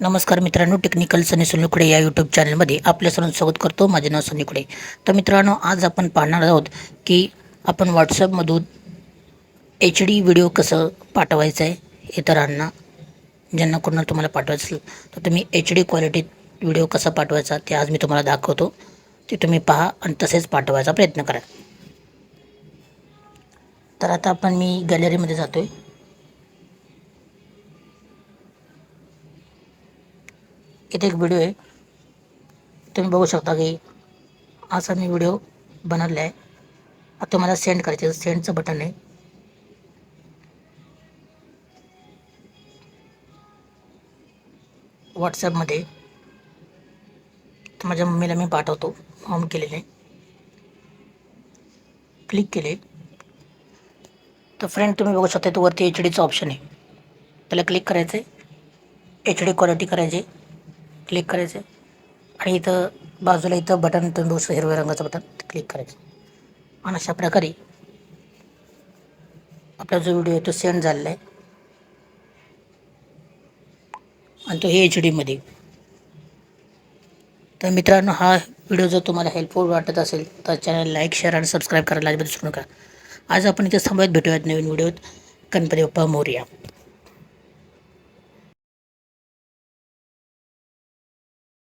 नमस्कार मित्रांनो टेक्निकल सनी सुनीकुडे या यूट्यूब चॅनलमध्ये आपल्या सर्वांचं स्वागत करतो. माझे नाव सनीकुडे तर मित्रांनो आज आपण पाहणार आहोत की आपण व्हॉट्सअपमधून एच डी व्हिडिओ कसं पाठवायचं आहे इतरांना ज्यांना कोणाला तुम्हाला पाठवायचं असेल तर तुम्ही एच डी क्वालिटीत व्हिडिओ कसा पाठवायचा ते आज मी तुम्हाला दाखवतो. ते तुम्ही पहा आणि तसेच पाठवायचा प्रयत्न करा. तर आता आपण मी गॅलरीमध्ये जातो आहे इथे एक व्हिडिओ आहे. तुम्ही बघू शकता की असा मी व्हिडिओ बनवला आहे. आता मला सेंड करायचं सेंडचं बटन आहे. व्हॉट्सॲपमध्ये तर माझ्या मम्मीला मी पाठवतो. फॉर्म केलेले. क्लिक केले. तर फ्रेंड तुम्ही बघू शकता तो वरती एच डीचं ऑप्शन आहे. त्याला क्लिक करायचं आहे एच डी क्वालिटी करायची क्लिक करायचं. आणि इथं बाजूला इथं बटन तुम्ही बघू हिरव्या रंगाचं बटन क्लिक करायचं. आणि अशा प्रकारे आपला जो व्हिडिओ आहे तो सेंड झालेला आहे. आणि तो हे एच डीमध्ये तर मित्रांनो हा व्हिडिओ जर तुम्हाला हेल्पफुल वाटत असेल तर चॅनल लाईक शेअर आणि सबस्क्राईब करायला अजिबात विसरू नका. आज आपण इथे थांबवत भेटूयात नवीन व्हिडिओत गणपती बाप्पा मोर्या.